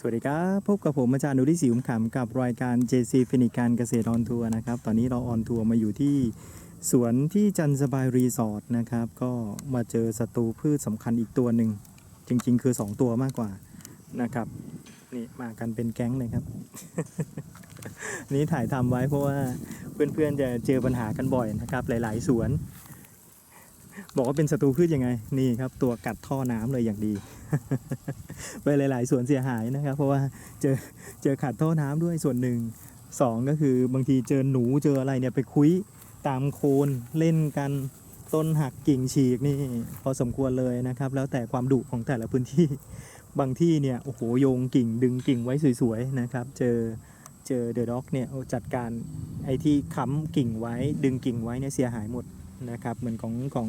สวัสดีครับ พบกับผมอาจารย์นุริศรีอุ้มขำกับรายการ JC ฟินิกการเกษตรออนทัวร์นะครับ ตอนนี้เราออนทัวร์มาอยู่ที่สวนที่จันสบายรีสอร์ทนะครับ ก็มาเจอศัตรูพืชสำคัญอีกตัวหนึ่ง จริง ๆ คือ 2 ตัวมากกว่านะครับ นี่มากันเป็นแก๊งเลยครับ นี่ถ่ายทำไว้เพราะว่าเพื่อนๆจะเจอปัญหากันบ่อยนะครับ หลาย ๆ สวน บอกว่าเป็นศัตรูพืชยังไงนี่ครับ ตัวกัดท่อน้ำเลยอย่างดี ไปหลาย ๆ สวนเสียหายนะครับ เพราะว่าเจอเจอขาดท่อน้ำด้วยส่วนหนึ่งสองก็คือบางทีเจอหนูเจออะไรเนี่ยไปคุยตามโคนเล่นกันต้นหักกิ่งฉีกนี่พอสมควรเลยนะครับ แล้วแต่ความดุของแต่ละพื้นที่บางที่เนี่ยโอ้โหโยงกิ่งดึงกิ่งไว้สวยๆนะครับ เจอเจอเดอะด็อกเนี่ยจัดการไอ้ที่ค้ำกิ่งไว้ดึงกิ่งไว้เนี่ยเสียหายหมด นะครับเหมือนของของ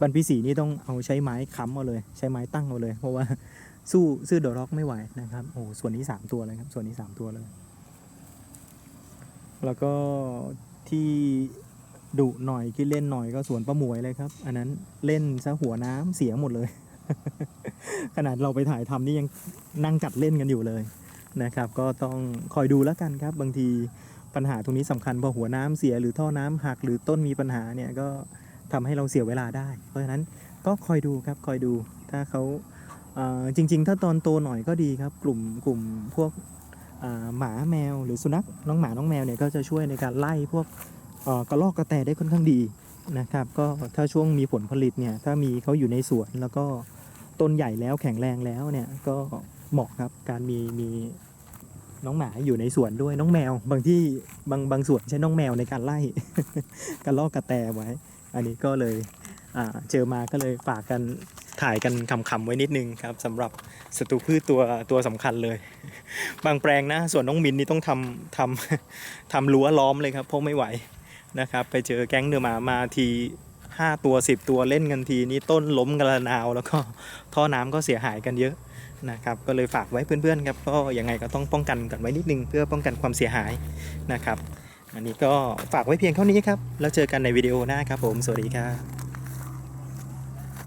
บันพิสีนี่ต้องเอาใช้ไม้ค้ำเอาเลย ใช้ไม้ตั้งเอาเลย เพราะว่าสู้ซื้อดอร็อกไม่ไหวนะครับโอ้ส่วนนี้ 3 ตัวเลยครับส่วนนี้ 3 ตัวเลย แล้วก็ที่ดุหน่อยที่เล่นหน่อยก็สวนประมวยเลยครับ อันนั้นเล่นซะหัวน้ำเสียหมดเลย ขนาดเราไปถ่ายทำนี่ยังนั่งจัดเล่นกันอยู่เลยนะครับ ก็ต้องคอยดูแล้วกันครับ บางที ปัญหาตรงนี้สำคัญพอหัวน้ำเสียหรือท่อน้ำหักหรือต้นมีปัญหาเนี่ยก็ทำให้เราเสียเวลาได้ เพราะฉะนั้นก็คอยดูครับคอยดูถ้าเขาจริง ๆ ถ้าตอนโตหน่อยก็ดีครับ กลุ่มกลุ่มพวกหมาแมวหรือสุนัขน้องหมาน้องแมวเนี่ยก็จะช่วยในการไล่พวกกระรอกกระแตได้ค่อนข้างดีนะครับ ก็ถ้าช่วงมีผลผลิตเนี่ยถ้ามีเขาอยู่ในสวนแล้วก็ต้นใหญ่แล้วแข็งแรงแล้วเนี่ยก็เหมาะครับการมีมี น้องหมาอยู่ในสวนด้วยน้องแมว บางที่บางบางสวนใช้น้องแมวในการไล่กระรอกกระแตไว้ อันนี้ก็เลยเจอมาก็เลยฝากกันถ่ายกันคำๆไว้นิดนึงครับสำหรับศัตรูพืชตัวตัวสำคัญเลย บางแปลงนะส่วนน้องมินนี่ต้องทำทำทำรั้วล้อมเลยครับเพราะไม่ไหวนะครับ ไปเจอแก๊งเดือหมามาทีห้าตัวสิบตัวเล่นกันทีนี้ต้นล้มกระนาว แล้วก็ท่อน้ำก็เสียหายกันเยอะ นะครับก็เลยฝากไว้เพื่อนๆครับก็ยังไงก็ต้องป้องกันกันไว้นิดนึงเพื่อป้องกันความเสียหายนะครับ อันนี้ก็ฝากไว้เพียงเท่านี้ครับแล้วเจอกันในวิดีโอหน้าครับผมสวัสดีครับ